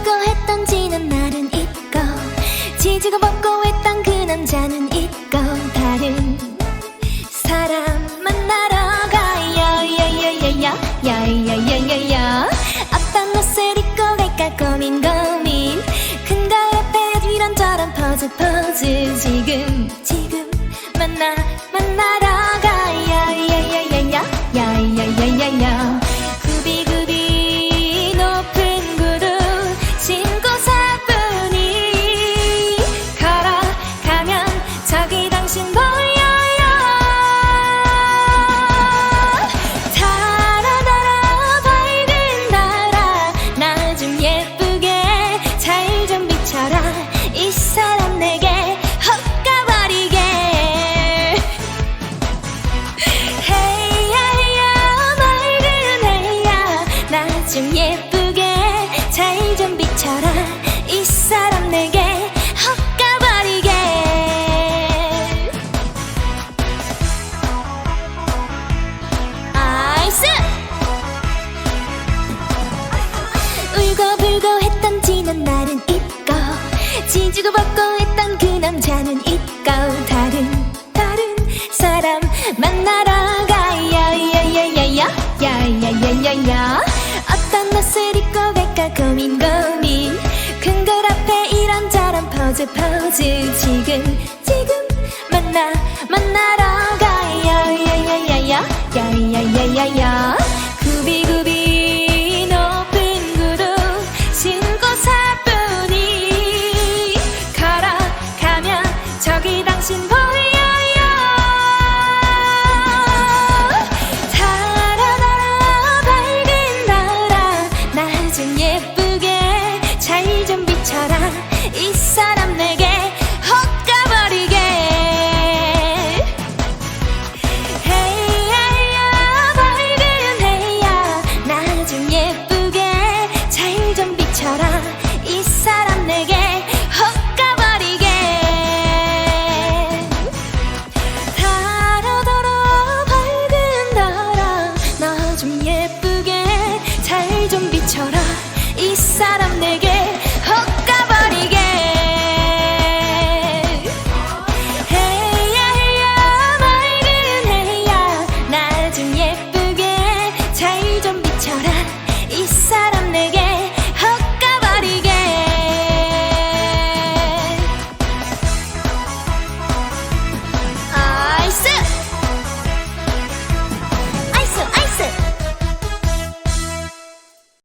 울고 했던 지난 날은 있고 지지고 볶고 했던 그 남자는 있고 다른 사람 만나러 가요. 야야야야 야야야야야 어떤 옷을 입고 갈까 고민 고민. 큰 걸 앞에 이런저런 포즈 포즈 지금 지금 만나 좀 예쁘게 잘 좀 비춰라. 이 사람 내게 헛 가버리게. 아이스! 울고불고 했던 지난 날은 있고 지지고 볶고 했던 그 남자는 있고 다른 다른 사람 만나 이런저런 포즈 지금 지금 만나 만나러 가요. 야야야야 야 야야야야 구